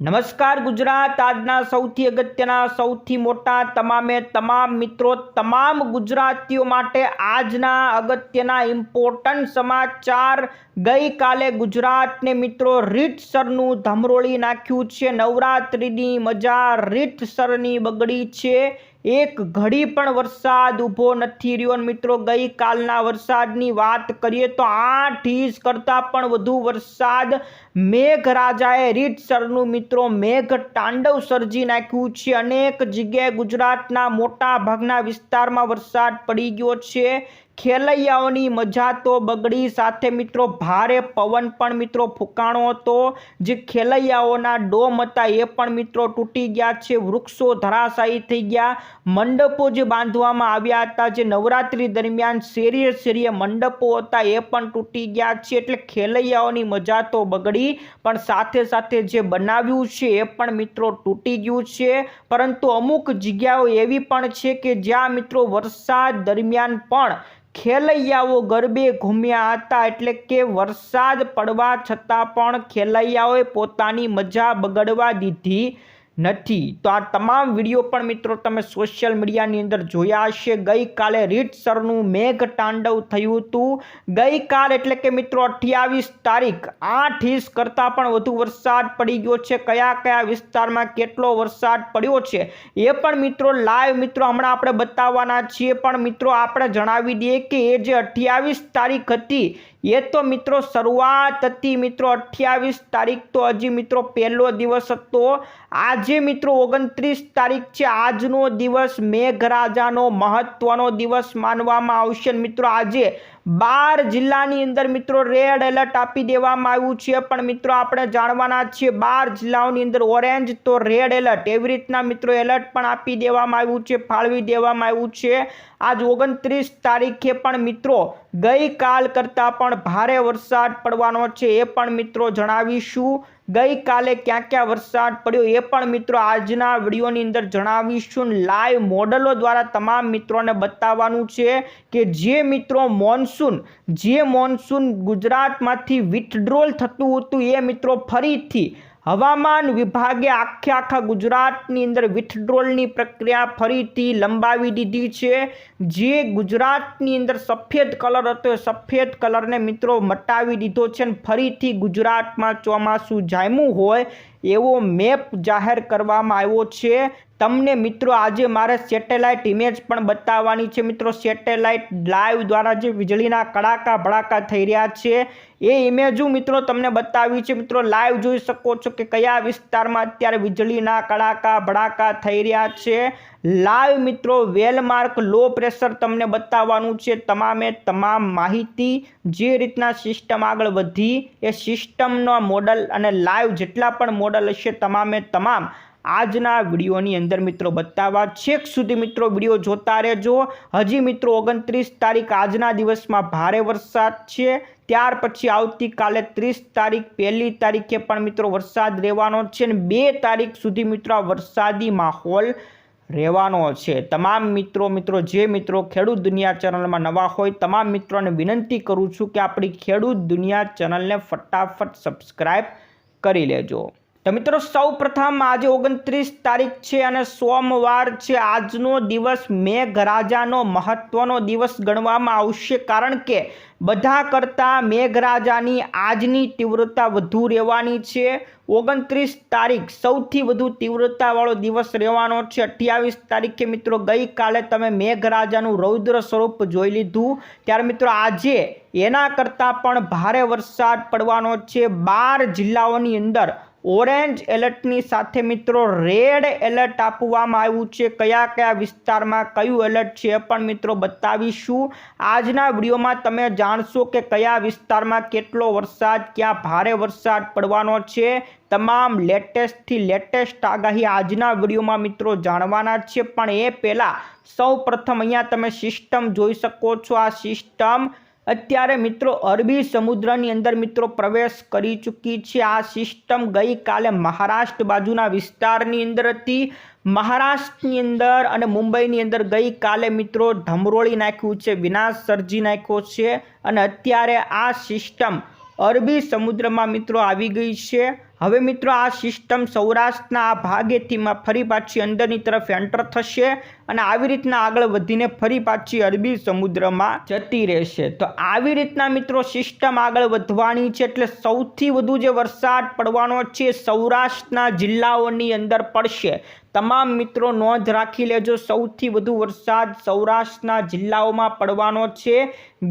નમસ્કાર ગુજરાત. આજના સૌથી અગત્યના, સૌથી મોટા, તમામે તમામ મિત્રો, તમામ ગુજરાતીઓ માટે આજના અગત્યના ઇમ્પોર્ટન્ટ સમાચાર ગઈકાલે ગુજરાતને મિત્રો રીતસરનું ધમરોળી નાખ્યું છે. નવરાત્રિની મજા રીતસરની બગડી છે. એક ઘડી પણ વરસાદ ઊભો નથી રહ્યો. મિત્રો ગઈકાલના વરસાદની વાત કરીએ તો આઠ ઇંચ કરતાં પણ વધુ વરસાદ મેઘરાજાએ રીતસરનું મિત્રો મેઘ તાંડવ સર્જી નાખ્યું છે. અનેક જગ્યાએ ગુજરાતના મોટા ભાગના વિસ્તારમાં વરસાદ પડી ગયો છે. ખેલૈયાઓની મજા તો બગડી, સાથે મિત્રો ભારે પવન પણ મિત્રો ફૂંકાણો હતો. જે ખેલૈયાઓના ડોમ હતા એ પણ મિત્રો તૂટી ગયા છે. વૃક્ષો ધરાશાયી થઈ ગયા. મંડપો જે બાંધવામાં આવ્યા હતા, જે નવરાત્રી દરમિયાન શેરીએ શેરીએ મંડપો હતા, એ પણ તૂટી ગયા છે. એટલે ખેલૈયાઓની મજા તો બગડી પણ સાથે સાથે જે બનાવ્યું છે એ પણ મિત્રો તૂટી ગયું છે. પરંતુ અમુક જગ્યાઓ એવી પણ છે કે જ્યાં મિત્રો વરસાદ દરમિયાન પણ ખેલૈયાઓ ગરબે ઘૂમ્યા હતા, એટલે કે વરસાદ પડવા છતાં પણ ખેલૈયાઓએ પોતાની મજા બગડવા દીધી. નથી. તો આ તમામ વીડિયો પણ મિત્રો તમે સોશિયલ મીડિયાની અંદર જોયા હશે. ગઈકાલે રીતસરનું મેઘ તાંડવ થયું હતું. ગઈકાલ એટલે કે મિત્રો અઠ્યાવીસ તારીખ, આઠ ઇંચ કરતાં પણ વધુ વરસાદ પડી ગયો છે. કયા કયા વિસ્તારમાં કેટલો વરસાદ પડ્યો છે એ પણ મિત્રો લાઈવ મિત્રો હમણાં આપણે બતાવવાના છીએ. પણ મિત્રો આપણે જણાવી દઈએ કે એ જે અઠ્યાવીસ તારીખ હતી એ તો મિત્રો શરૂઆત હતી મિત્રો અઠ્યાવીસ તારીખ તો હજી મિત્રો પહેલો દિવસ હતો. આજે મિત્રો ઓગણત્રીસ તારીખ છે. આજનો દિવસ મેઘરાજાનો મહત્વનો દિવસ માનવામાં આવશે મિત્રો આજે બાર જિલ્લાની અંદર મિત્રો રેડ એલર્ટ આપી દેવામાં આવ્યું છે. પણ મિત્રો આપણે જાણવાના છીએ બાર જિલ્લાઓની અંદર ઓરેન્જ તો રેડ એલર્ટ એવી રીતના મિત્રો એલર્ટ પણ આપી દેવામાં આવ્યું છે, ફાળવી દેવામાં આવ્યું છે. આજ ઓગણત્રીસ તારીખે પણ મિત્રો ગઈકાલ કરતાં પણ ભારે વરસાદ પડવાનો છે એ પણ મિત્રો જણાવીશું. ગઈકાલે ક્યાં ક્યાં વરસાદ પડ્યો એ પણ મિત્રો આજના વિડીયોની અંદર જણાવીશું. લાઈવ મોડલો દ્વારા તમામ મિત્રોને બતાવવાનું છે કે જે મિત્રો મોન્સૂન, જે મોન્સૂન ગુજરાતમાંથી વિથડ્રોલ થતું હતું એ મિત્રો ફરીથી હવામાન વિભાગે આખે આખા ગુજરાતની અંદર વિથડ્રોલની પ્રક્રિયા ફરીથી લંબાવી દીધી છે. જે ગુજરાતની અંદર સફેદ કલર હતો, એ સફેદ કલરને મિત્રો મટાવી દીધો છે અને ફરીથી ગુજરાતમાં ચોમાસું જામ્યું હોય એવો મેપ જાહેર કરવામાં આવ્યો છે. તમને મિત્રો આજે મારે સેટેલાઇટ ઇમેજ પણ બતાવવાની છે. મિત્રો સેટેલાઇટ લાઈવ દ્વારા જે વીજળીના કડાકા ભડાકા થઈ રહ્યા છે, એ ઇમેજો મિત્રો તમને બતાવી છે. મિત્રો લાઈવ જોઈ શકો છો કે કયા વિસ્તારમાં અત્યારે વીજળીના કડાકા ભડાકા થઈ રહ્યા છે. લાઈવ મિત્રો વેલમાર્ક લો પ્રેશર તમને બતાવવાનું છે. તમામે તમામ માહિતી જે રીતના સિસ્ટમ આગળ વધી, એ સિસ્ટમનો મોડલ અને લાઈવ જેટલા પણ મોડલ હશે, તમામે તમામ આજના વિડીયોની અંદર મિત્રો બતાવવા. છેક સુધી મિત્રો વીડિયો જોતા રહેજો. હજી મિત્રો ઓગણત્રીસ તારીખ આજના દિવસમાં ભારે વરસાદ છે. ત્યાર પછી આવતીકાલે ત્રીસ તારીખ, પહેલી તારીખે પણ મિત્રો વરસાદ રહેવાનો છે અને બે તારીખ સુધી મિત્રો વરસાદી માહોલ રહેવાનો છે. તમામ મિત્રો મિત્રો, જે મિત્રો ખેડૂત દુનિયા ચેનલમાં નવા હોય, તમામ મિત્રોને વિનંતી કરું છું કે આપણી ખેડૂત દુનિયા ચેનલને ફટાફટ સબસ્ક્રાઈબ કરી લેજો. તો મિત્રો સૌ પ્રથમ આજે ઓગણત્રીસ તારીખ છે અને સોમવાર છે. આજનો દિવસ મેઘરાજાનો મહત્વનો દિવસ ગણવામાં આવશે કારણ કે બધા કરતાં મેઘરાજાની આજની તીવ્રતા વધુ રહેવાની છે. ઓગણત્રીસ તારીખ સૌથી વધુ તીવ્રતાવાળો દિવસ રહેવાનો છે. અઠ્યાવીસ તારીખે મિત્રો, ગઈકાલે તમે મેઘરાજાનું રૌદ્ર સ્વરૂપ જોઈ લીધું. ત્યારે મિત્રો, આજે એના કરતાં પણ ભારે વરસાદ પડવાનો છે. બાર જિલ્લાઓની અંદર ઓરેન્જ એલર્ટની સાથે મિત્રો રેડ એલર્ટ આપવામાં આવ્યું છે. કયા કયા વિસ્તારમાં કયું એલર્ટ છે પણ મિત્રો બતાવીશું. આજના વિડીયોમાં તમે જાણશો કે કયા વિસ્તારમાં કેટલો વરસાદ, ક્યાં ભારે વરસાદ પડવાનો છે. તમામ લેટેસ્ટથી લેટેસ્ટ આગાહી આજના વિડીયોમાં મિત્રો જાણવાના છે. પણ એ પહેલાં સૌ અહીંયા તમે સિસ્ટમ જોઈ શકો છો. આ સિસ્ટમ અત્યારે મિત્રો અરબી સમુદ્રની અંદર મિત્રો પ્રવેશ કરી ચૂકી છે. આ સિસ્ટમ ગઈકાલે મહારાષ્ટ્ર બાજુના વિસ્તારની અંદર હતી. મહારાષ્ટ્રની અંદર અને મુંબઈની અંદર ગઈકાલે મિત્રો ધમરોળી નાખ્યું છે વિનાશ સર્જી નાખ્યો છે અને અત્યારે આ સિસ્ટમ અરબી સમુદ્રમાં મિત્રો આવી ગઈ છે. હવે મિત્રો આ સિસ્ટમ સૌરાષ્ટ્રના આ ભાગેથીમાં ફરી પાછી અંદરની તરફ એન્ટર થશે. અને આવી રીતના આગળ વધીને ફરી પાછી અરબી સમુદ્રમાં જતી રહેશે. તો આવી રીતના મિત્રો સિસ્ટમ આગળ વધવાની છે એટલે સૌથી વધુ જે વરસાદ પડવાનો છે એ સૌરાષ્ટ્રના જિલ્લાઓની અંદર પડશે. તમામ મિત્રો નોંધ રાખી લેજો સૌથી વધુ વરસાદ સૌરાષ્ટ્રના જિલ્લાઓમાં પડવાનો છે.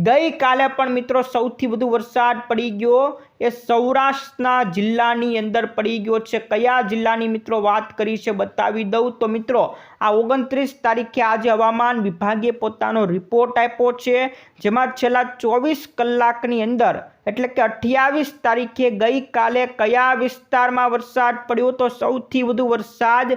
ગઈકાલે પણ મિત્રો સૌથી વધુ વરસાદ પડી ગયો. એ સૌરાષ્ટ્રના જિલ્લાની અંદર પડી ગયો છે. કયા જિલ્લાની મિત્રો વાત કરી છે બતાવી દઉં. તો મિત્રો આ ઓગણત્રીસ તારીખે આજે હવામાન વિભાગે પોતાનો રિપોર્ટ આપ્યો છે, જેમાં છેલ્લા ચોવીસ કલાકની અંદર, એટલે કે અઠ્યાવીસ તારીખે ગઈકાલે કયા વિસ્તારમાં વરસાદ પડ્યો? તો સૌથી વધુ વરસાદ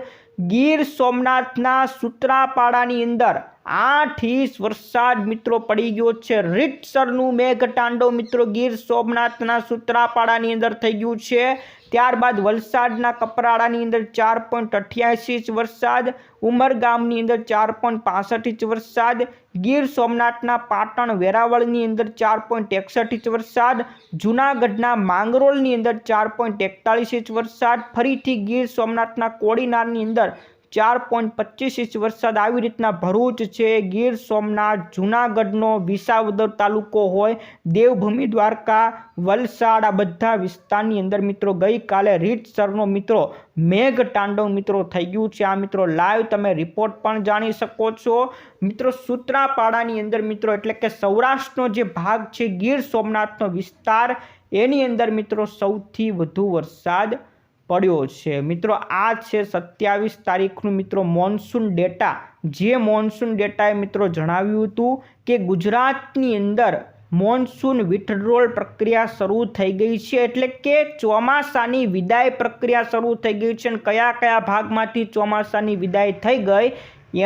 ગીર સોમનાથના સુત્રાપાડાની અંદર આઠ ઇંચ વરસાદ મિત્રો પડી ગયો છે. રીતસરનું મેઘતાંડવ મિત્રો ગીર સોમનાથના સુત્રાપાડાની અંદર થઈ ગયું છે. ત્યારબાદ વલસાડના કપરાડાની અંદર ચાર પોઈન્ટ અઠ્યાસી ઇંચ વરસાદ ઉમરગામની અંદર ચાર પોઈન્ટ પાસઠ ઇંચ વરસાદ, ગીર સોમનાથના પાટણ વેરાવળની અંદર ચાર પોઈન્ટ એકસઠ ઇંચ વરસાદ, જૂનાગઢના માંગરોળની અંદર ચાર પોઈન્ટ એકતાળીસ ઇંચ વરસાદ, ફરીથી ગીર સોમનાથના કોડીનારની અંદર ચાર પોઈન્ટ પચીસ ઇંચ વરસાદ આવી રીતના ભરૂચ છે, ગીર સોમનાથ, જૂનાગઢનો વિસાવદર તાલુકો હોય, દેવભૂમિ, દ્વારકા, વલસાડ, આ બધા વિસ્તારની અંદર મિત્રો ગઈકાલે રીતસરનો મિત્રો, મેઘ તાંડવ મિત્રો થઈ ગયું છે. આ મિત્રો લાઈવ તમે રિપોર્ટ પણ જાણી શકો છો. મિત્રો સૂત્રાપાડાની અંદર મિત્રો એટલે કે સૌરાષ્ટ્રનો જે ભાગ છે, ગીર સોમનાથનો વિસ્તાર, એની અંદર મિત્રો સૌથી વધુ વરસાદ પડ્યો છે. મિત્રો, આ છે સત્યાવીસ તારીખનું મિત્રો મોન્સૂન ડેટા. જે મોન્સૂન ડેટાએ મિત્રો જણાવ્યું હતું કે ગુજરાતની અંદર મોન્સૂન વિથડ્રોલ પ્રક્રિયા શરૂ થઈ ગઈ છે. એટલે કે ચોમાસાની વિદાય પ્રક્રિયા શરૂ થઈ ગઈ છે અને કયા કયા ભાગમાંથી ચોમાસાની વિદાય થઈ ગઈ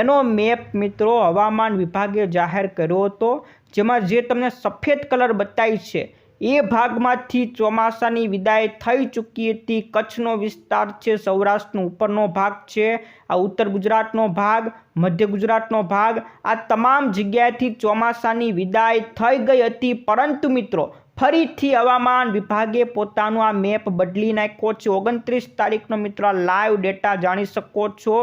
એનો મેપ મિત્રો હવામાન વિભાગે જાહેર કર્યો હતો. જેમાં જે તમને સફેદ કલર બતાવી છે એ ભાગમાંથી ચોમાસાની વિદાય થઈ ચૂકી હતી. કચ્છનો વિસ્તાર છે સૌરાષ્ટ્રનો, ઉપરનો ભાગ છે આ ઉત્તર ગુજરાતનો ભાગ, મધ્ય ગુજરાતનો ભાગ. આ તમામ જગ્યાએથી ચોમાસાની વિદાય થઈ ગઈ હતી. પરંતુ મિત્રો ફરીથી હવામાન વિભાગે પોતાનો આ મેપ બદલી નાખ્યો છે. ઓગણત્રીસ તારીખનો મિત્રો લાઈવ ડેટા જાણી શકો છો.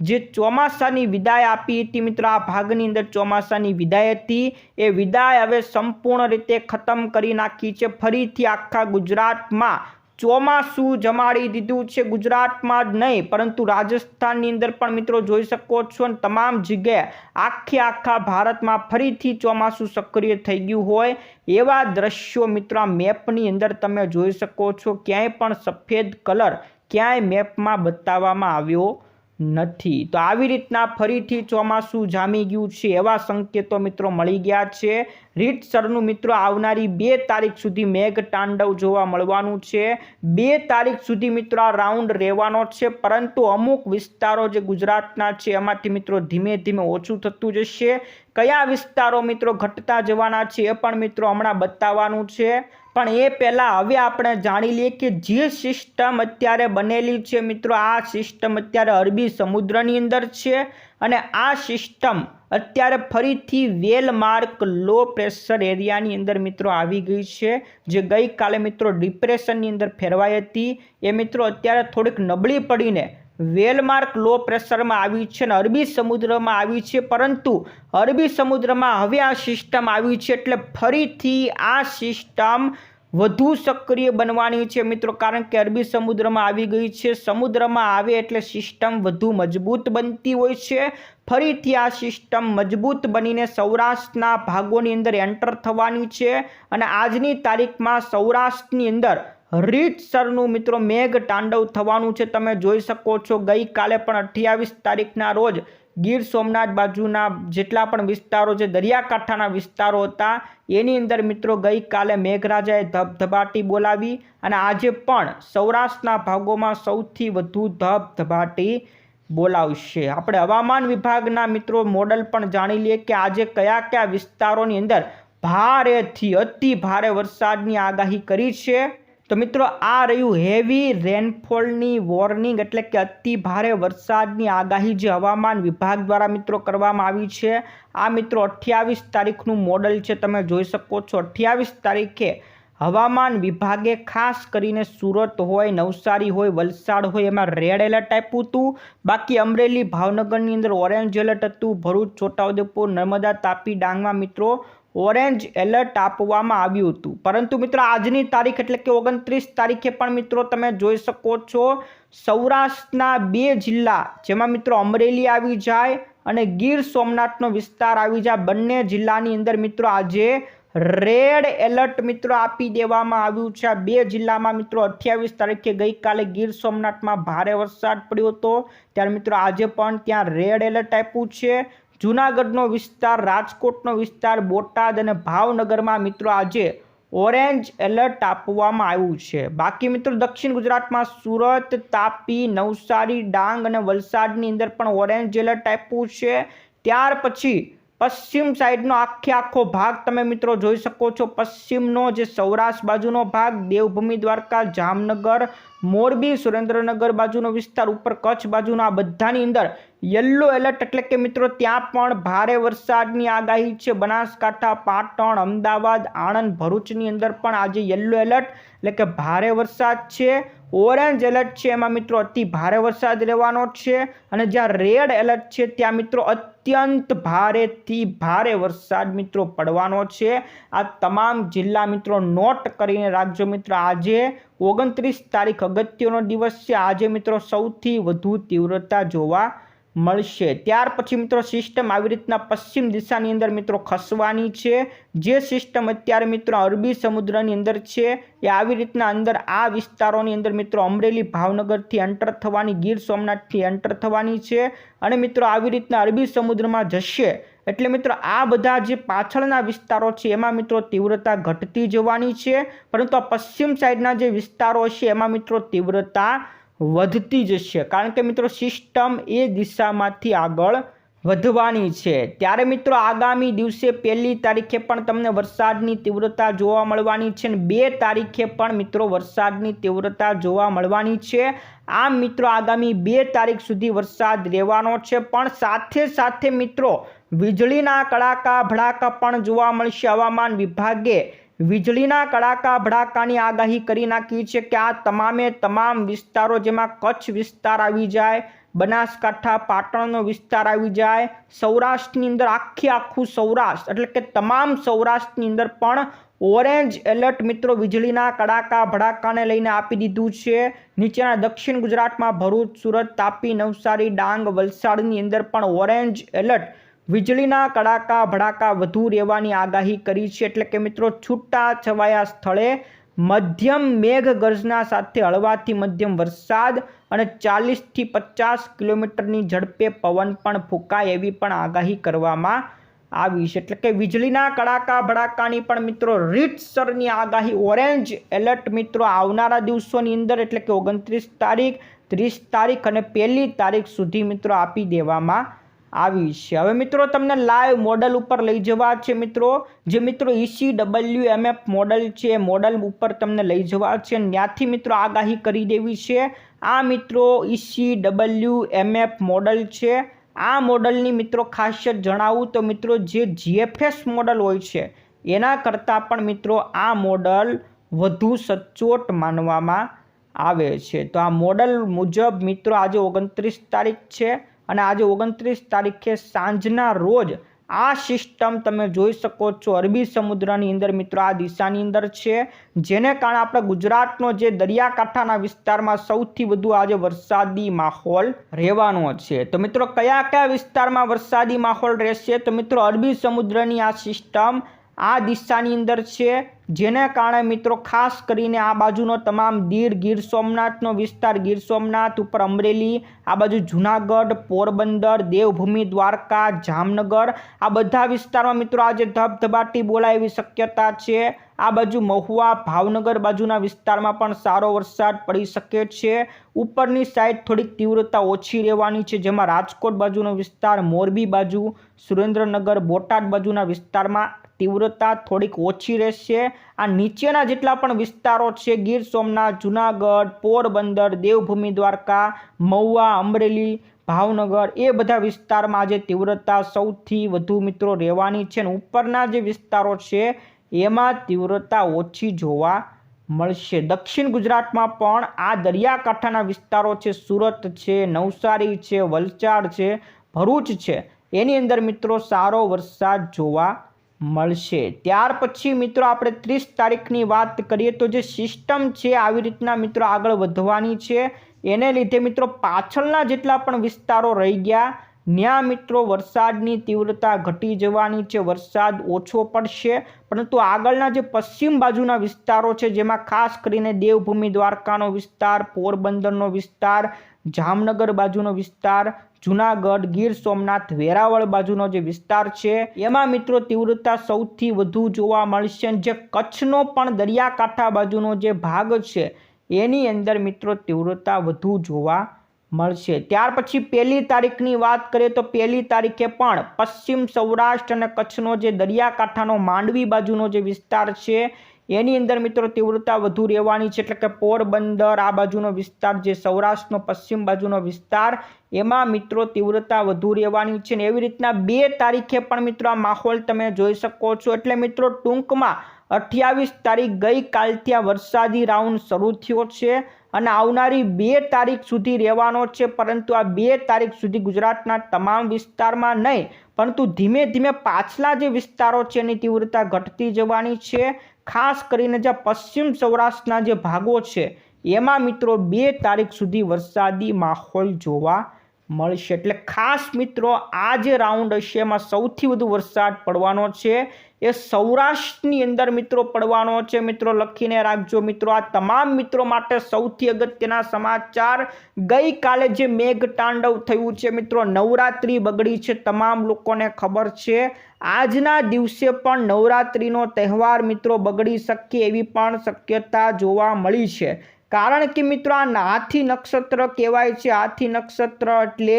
જે ચોમાસાની વિદાય આપી હતી મિત્રો, આ ભાગની અંદર ચોમાસાની વિદાય હતી. એ વિદાય હવે સંપૂર્ણ રીતે ખતમ કરી નાખી છે. ફરીથી આખા ગુજરાતમાં ચોમાસું જમાડી દીધું છે ગુજરાતમાં જ નહીં, પરંતુ રાજસ્થાનની અંદર પણ મિત્રો જોઈ શકો છો અને તમામ જગ્યાએ આખે આખા ભારતમાં ફરીથી ચોમાસું સક્રિય થઈ ગયું હોય એવા દ્રશ્યો મિત્રો મેપની અંદર તમે જોઈ શકો છો. ક્યાંય પણ સફેદ કલર ક્યાંય મેપમાં બતાવવામાં આવ્યો નથી. તો આવી રીતના ફરીથી ચોમાસું જામી ગયું છે એવા સંકેતો મિત્રો મળી ગયા છે. રીતસરનું મિત્રો આવનારી બે તારીખ સુધી મેઘ તાંડવ જોવા મળવાનું છે. બે તારીખ સુધી મિત્રો આ રાઉન્ડ રહેવાનો છે, પરંતુ અમુક વિસ્તારો જે ગુજરાતના છે એમાંથી મિત્રો ધીમે ધીમે ઓછું થતું જશે. કયા વિસ્તારો મિત્રો ઘટતા જવાના છે એ પણ મિત્રો હમણાં બતાવવાનું છે. પણ એ પહેલાં હવે આપણે જાણી લઈએ કે જે સિસ્ટમ અત્યારે બનેલી છે મિત્રો, આ સિસ્ટમ અત્યારે અરબી સમુદ્રની અંદર છે અને આ સિસ્ટમ અત્યારે ફરીથી વેલમાર્ક લો પ્રેશર એરિયાની અંદર મિત્રો આવી ગઈ છે. જે ગઈકાલે મિત્રો ડિપ્રેશનની અંદર ફેરવાઈ હતી. એ મિત્રો અત્યારે થોડીક નબળી પડીને વેલમાર્ક લો પ્રેશરમાં આવી છે અને અરબી સમુદ્રમાં આવી છે, પરંતુ અરબી સમુદ્રમાં હવે આ સિસ્ટમ આવી છે એટલે ફરીથી આ સિસ્ટમ વધુ સક્રિય બનવાની છે મિત્રો, કારણ કે અરબી સમુદ્રમાં આવી ગઈ છે, સમુદ્રમાં આવે એટલે સિસ્ટમ વધુ મજબૂત બનતી હોય છે. ફરીથી આ સિસ્ટમ મજબૂત બનીને સૌરાષ્ટ્રના ભાગોની અંદર એન્ટર થવાની છે અને આજની તારીખમાં સૌરાષ્ટ્રની અંદર રીતસરનું મિત્રો મેઘ તાંડવ થવાનું છે. તમે જોઈ શકો છો, ગઈકાલે પણ અઠ્યાવીસ તારીખના રોજ ગીર સોમનાથ બાજુના જેટલા પણ વિસ્તારો છે, દરિયાકાંઠાના વિસ્તારો હતા, એની અંદર મિત્રો ગઈકાલે મેઘરાજાએ ધબધબાટી બોલાવી અને આજે પણ સૌરાષ્ટ્રના ભાગોમાં સૌથી વધુ ધબધબાટી બોલાવશે. આપણે હવામાન વિભાગના મિત્રો મોડલ પણ જાણી લઈએ કે આજે કયા કયા વિસ્તારોની અંદર ભારેથી અતિ ભારે વરસાદની આગાહી કરી છે. તો મિત્રો, આ રહ્યું હેવી રેનફોલની વોર્નિંગ એટલે કે અતિ ભારે વરસાદની આગાહી જે હવામાન વિભાગ દ્વારા મિત્રો કરવામાં આવી છે. આ મિત્રો, અઠ્યાવીસ તારીખનું મોડલ છે, તમે જોઈ શકો છો. અઠ્યાવીસ તારીખે હવામાન વિભાગે ખાસ કરીને સુરત હોય, નવસારી હોય, વલસાડ હોય, એમાં રેડ એલર્ટ આપ્યું હતું. બાકી અમરેલી, ભાવનગરની અંદર ઓરેન્જ એલર્ટ હતું. ભરૂચ, છોટાઉદેપુર, નર્મદા, તાપી, ડાંગમાં મિત્રો ઓરેન્જ એલર્ટ આપવામાં આવ્યું હતું. પરંતુ મિત્રો, આજની તારીખ એટલે કે ઓગણત્રીસ તારીખે પણ મિત્રો તમે જોઈ શકો છો, સૌરાષ્ટ્રના બે જિલ્લા જેમાં મિત્રો અમરેલી આવી જાય અને ગીર સોમનાથનો વિસ્તાર આવી જાય. બંને જિલ્લાની અંદર મિત્રો આજે રેડ એલર્ટ મિત્રો આપી દેવામાં આવ્યું છે. આ બે જિલ્લામાં મિત્રો અઠ્યાવીસ તારીખે ગઈકાલે ગીર સોમનાથમાં ભારે વરસાદ પડ્યો હતો. ત્યારે મિત્રો આજે પણ ત્યાં રેડ એલર્ટ આપ્યું છે. જૂનાગઢનો વિસ્તાર, રાજકોટનો વિસ્તાર, બોટાદ અને ભાવનગરમાં મિત્રો આજે ઓરેન્જ એલર્ટ આપવામાં આવ્યું છે. બાકી મિત્રો દક્ષિણ ગુજરાતમાં સુરત, તાપી, નવસારી, ડાંગ અને વલસાડની અંદર પણ ઓરેન્જ એલર્ટ આપ્યું છે. ત્યાર પછી પશ્ચિમ સાઈડનો આખે આખો ભાગ તમે મિત્રો જોઈ શકો છો. પશ્ચિમનો જે સૌરાષ્ટ્ર બાજુનો ભાગ, દેવભૂમિ દ્વારકા, જામનગર મોરબી સુરેન્દ્રનગર બાજુનો વિસ્તાર, ઉપર કચ્છ બાજુનો, આ બધાની અંદર યલો એલર્ટ એટલે કે મિત્રો ત્યાં પણ ભારે વરસાદની આગાહી છે. બનાસકાંઠા, પાટણ, અમદાવાદ, આણંદ, ભરૂચની અંદર પણ આજે યલો એલર્ટ એટલે કે ભારે વરસાદ છે. ઓરેન્જ એલર્ટ છે એમાં મિત્રો, અતિ ભારે વરસાદ રહેવાનો છે અને જ્યાં રેડ એલર્ટ છે ત્યાં મિત્રો અત્યંત ભારેથી ભારે વરસાદ મિત્રો પડવાનો છે. આ તમામ જિલ્લા મિત્રો નોટ કરીને રાખજો મિત્રો, આજે ઓગણત્રીસ તારીખ અગત્યનો દિવસ છે. આજે મિત્રો સૌથી વધુ તીવ્રતા જોવા મળશે. ત્યાર પછી મિત્રો સિસ્ટમ આવી રીતના પશ્ચિમ દિશાની અંદર મિત્રો ખસવાની છે. જે સિસ્ટમ અત્યારે મિત્રો અરબી સમુદ્રની અંદર છે, એ આવી રીતના અંદર આ વિસ્તારોની અંદર મિત્રો અમરેલી ભાવનગરથી એન્ટર થવાની, ગીર સોમનાથથી એન્ટર થવાની છે અને મિત્રો આવી રીતના અરબી સમુદ્રમાં જશે. એટલે મિત્રો, આ બધા જે પાછળના વિસ્તારો છે, એમાં મિત્રો તીવ્રતા ઘટતી જવાની છે, પરંતુ આ પશ્ચિમ સાઈડના જે વિસ્તારો છે, એમાં મિત્રો તીવ્રતા વધતી જશે. કારણ કે મિત્રો, સિસ્ટમ એ દિશામાંથી આગળ વધવાની છે. ત્યારે મિત્રો, આગામી દિવસે પહેલી તારીખે પણ તમને વરસાદની તીવ્રતા જોવા મળવાની છે અને બે તારીખે પણ મિત્રો વરસાદની તીવ્રતા જોવા મળવાની છે. આમ મિત્રો, આગામી બે તારીખ સુધી વરસાદ રહેવાનો છે, પણ સાથે સાથે મિત્રો વીજળીના કડાકા ભડાકા પણ જોવા મળશે. હવામાન વિભાગે વીજળીના કડાકા ભડાકાની આગાહી કરી નાખી છે કે આ તમામે તમામ વિસ્તારો જેમાં કચ્છ વિસ્તાર આવી જાય, બનાસકાંઠા, પાટણનો વિસ્તાર આવી જાય, સૌરાષ્ટ્રની અંદર આખી આખું સૌરાષ્ટ્ર, એટલે કે તમામ સૌરાષ્ટ્રની અંદર પણ ઓરેન્જ એલર્ટ મિત્રો વીજળીના કડાકા ભડાકાને લઈને આપી દીધું છે. નીચેના દક્ષિણ ગુજરાતમાં ભરૂચ, સુરત, તાપી, નવસારી, ડાંગ, વલસાડની અંદર પણ ઓરેન્જ એલર્ટ વીજળીના કડાકા ભડાકા વધુ રહેવાની આગાહી કરી છે. એટલે કે મિત્રો, છૂટા છવાયા સ્થળે મધ્યમ મેઘ ગર્જના સાથે હળવાથી મધ્યમ વરસાદ અને ચાલીસથી પચાસ કિલોમીટરની ઝડપે પવન પણ ફૂંકાય એવી પણ આગાહી કરવામાં આવી છે. એટલે કે વીજળીના કડાકા ભડાકાની પણ મિત્રો, રીતસરની આગાહી. ઓરેન્જ એલર્ટ મિત્રો, આવનારા દિવસોની અંદર, એટલે કે ઓગણત્રીસ તારીખ, ત્રીસ તારીખ અને પહેલી તારીખ સુધી મિત્રો આપી દેવામાં આવી છે. હવે મિત્રો, તમને લાઈવ મોડલ ઉપર લઈ જવા છે મિત્રો. જે મિત્રો ઈસી ડબલ્યુ એમએફ મોડલ છે મોડલ ઉપર તમને લઈ જવા છે. ત્યાંથી મિત્રો આગાહી કરી દેવી છે. આ મિત્રો ઈસી ડબલ્યુ એમએફ મોડલ છે. આ મોડલની મિત્રો ખાસિયત જણાવું તો મિત્રો, જે જીએફએસ મોડલ હોય છે, એના કરતાં પણ મિત્રો આ મોડલ વધુ સચોટ માનવામાં આવે છે. તો આ મોડલ મુજબ મિત્રો, આજે ઓગણત્રીસ તારીખ છે. અને આજે ઓગણત્રીસ તારીખે સાંજના રોજ આ સિસ્ટમ તમે જોઈ શકો છો. અરબી સમુદ્રની અંદર મિત્રો આ દિશાની અંદર છે. જેને કારણે આપણે ગુજરાતનો જે દરિયાકાંઠાના વિસ્તારમાં સૌથી વધુ આજે વરસાદી માહોલ રહેવાનો છે. તો મિત્રો કયા કયા વિસ્તારમાં વરસાદી માહોલ રહેશે? તો મિત્રો અરબી સમુદ્રની આ સિસ્ટમ આ દિશાની અંદર છે. જેને કારણે મિત્રો ખાસ કરીને આ બાજુનો તમામ દીર, ગીર સોમનાથનો વિસ્તાર, ગીર સોમનાથ ઉપર અમરેલી, આ બાજુ જુનાગઢ, પોરબંદર, દેવભૂમિ, દ્વારકા, જામનગર, આ બધા વિસ્તારમાં મિત્રો આજે ધબધબાટી બોલાય એવી શક્યતા છે. આ બાજુ મહુવા, ભાવનગર બાજુના વિસ્તારમાં પણ સારો વરસાદ પડી શકે છે. ઉપરની સાઈડ થોડીક તીવ્રતા ઓછી રહેવાની છે. જેમાં રાજકોટ બાજુનો વિસ્તાર, મોરબી બાજુ, સુરેન્દ્રનગર, બોટાદ બાજુના વિસ્તારમાં તીવ્રતા થોડીક ઓછી રહેશે. આ નીચેના જેટલા પણ વિસ્તારો છે, ગીર સોમનાથ, જુનાગઢ, પોરબંદર, દેવભૂમિ, દ્વારકા, મહુવા, અમરેલી, ભાવનગર, એ બધા વિસ્તારમાં આજે તીવ્રતા સૌથી વધુ મિત્રો રહેવાની છે અને ઉપરના જે વિસ્તારો છે, એમાં તીવ્રતા ઓછી જોવા મળશે. દક્ષિણ ગુજરાતમાં પણ આ દરિયાકાંઠાના વિસ્તારો છે, સુરત છે, નવસારી છે, વલસાડ છે, ભરૂચ છે. એની અંદર મિત્રો સારો વરસાદ જોવા મળશે. ત્યાર પછી મિત્રો આપણે ત્રીસ તારીખની વાત કરીએ તો જે સિસ્ટમ છે આવી રીતના મિત્રો આગળ વધવાની છે. એને લીધે મિત્રો પાછળના જેટલા પણ વિસ્તારો રહી ગયા, ત્યાં મિત્રો વરસાદની તીવ્રતા ઘટી જવાની છે. વરસાદ ઓછો પડશે, પરંતુ આગળના જે પશ્ચિમ બાજુના વિસ્તારો છે, જેમાં ખાસ કરીને દેવભૂમિ દ્વારકાનો વિસ્તાર, પોરબંદરનો વિસ્તાર, જામનગર બાજુનો વિસ્તાર જુનાગઢ ગીર સોમનાથ વેરાવળ બાજુનો જે વિસ્તાર છે, એમાં મિત્રો તીવ્રતા સૌથી વધુ જોવા મળશે જે કચ્છનો પણ દરિયાકાંઠા બાજુનો જે ભાગ છે, એની અંદર મિત્રો તીવ્રતા વધુ જોવા મળશે. ત્યાર પછી પહેલી તારીખની વાત કરીએ તો પહેલી તારીખે પણ પશ્ચિમ સૌરાષ્ટ્ર અને કચ્છનો જે દરિયાકાંઠાનો માંડવી બાજુનો જે વિસ્તાર છે એની અંદર મિત્રો તીવ્રતા વધુ રહેવાની છે એટલે કે પોરબંદર આ બાજુનો વિસ્તાર જે સૌરાષ્ટ્રનો પશ્ચિમ બાજુનો વિસ્તાર, એમાં મિત્રો તીવ્રતા વધુ રહેવાની છે ને એવી રીતના બે તારીખે પણ મિત્રો આ માહોલ તમે જોઈ શકો છો. એટલે મિત્રો ટૂંકમાં અઠ્યાવીસ તારીખ ગઈકાલથી આ વરસાદી રાઉન્ડ શરૂ થયો છે અને આવનારી બે તારીખ સુધી રહેવાનો છે. પરંતુ આ બે તારીખ સુધી ગુજરાતના તમામ વિસ્તારમાં નહીં, પરંતુ ધીમે ધીમે પાછલા જે વિસ્તારો છે એની તીવ્રતા ઘટતી જવાની છે. ખાસ કરીને જે પશ્ચિમ સૌરાષ્ટ્રના જે ભાગો છે, એમાં મિત્રો બે તારીખ સુધી વરસાદી માહોલ જોવા મળશે. એટલે ખાસ મિત્રો, આ જે રાઉન્ડ હશે, એમાં સૌથી વધુ વરસાદ પડવાનો છે. એ સૌરાષ્ટ્રની અંદર મિત્રો પડવાનો છે. મિત્રો, લખીને રાખજો મિત્રો, આ તમામ મિત્રો માટે સૌથી અગત્યના સમાચાર. ગઈકાલે જે મેઘ તાંડવ થયું છે મિત્રો, નવરાત્રિ બગડી છે. તમામ લોકોને ખબર છે. આજના દિવસે પણ નવરાત્રિનો તહેવાર મિત્રો બગડી શકે એવી પણ શક્યતા જોવા મળી છે. કારણ કે મિત્રો આ હાથી નક્ષત્ર કહેવાય છે. હાથી નક્ષત્ર એટલે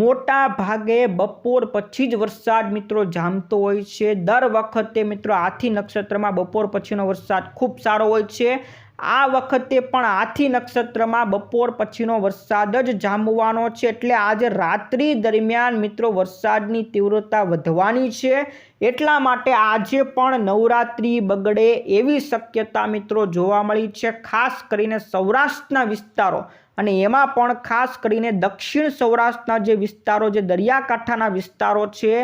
મોટા ભાગે બપોર પછી જ વરસાદ મિત્રો જામતો હોય છે. દર વખતે મિત્રો હાથી નક્ષત્રમાં બપોર પછીનો વરસાદ ખૂબ સારો હોય છે. આ વખતે પણ આથી નક્ષત્રમાં બપોર પછીનો વરસાદ જ જામવાનો છે. એટલે આજે રાત્રિ દરમિયાન મિત્રો વરસાદની તીવ્રતા વધવાની છે. એટલા માટે આજે પણ નવરાત્રિ બગડે એવી શક્યતા મિત્રો જોવા મળી છે, ખાસ કરીને સૌરાષ્ટ્રના વિસ્તારો. અને એમાં પણ ખાસ કરીને દક્ષિણ સૌરાષ્ટ્રના જે વિસ્તારો, જે દરિયાકાંઠાના વિસ્તારો છે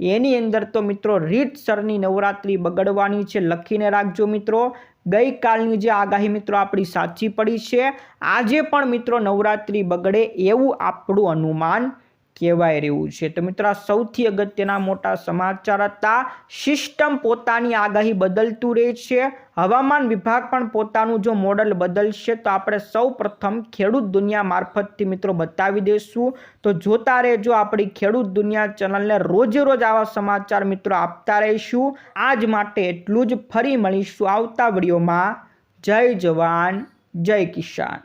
એની અંદર તો મિત્રો રીતસરની નવરાત્રિ બગડવાની છે, લખીને રાખજો મિત્રો. ગઈકાલની જે આગાહી મિત્રો આપણી સાચી પડી છે. આજે પણ મિત્રો નવરાત્રિ બગડે એવું આપણું અનુમાન કહેવાય રહ્યું છે. તો મિત્રો સૌથી અગત્યના મોટા સમાચાર હતા. સિસ્ટમ પોતાની આગાહી બદલતું રહે છે. હવામાન વિભાગ પણ પોતાનું જો મોડલ બદલશે, તો આપણે સૌ પ્રથમ ખેડૂત દુનિયા મારફતથી મિત્રો બતાવી દઈશું તો જોતા રહેજો આપણી ખેડૂત દુનિયા ચેનલને રોજે રોજ આવા સમાચાર મિત્રો આપતા રહીશું. આજ માટે એટલું જ. ફરી મળીશું આવતા વિડીયોમાં. જય જવાન, જય કિસાન.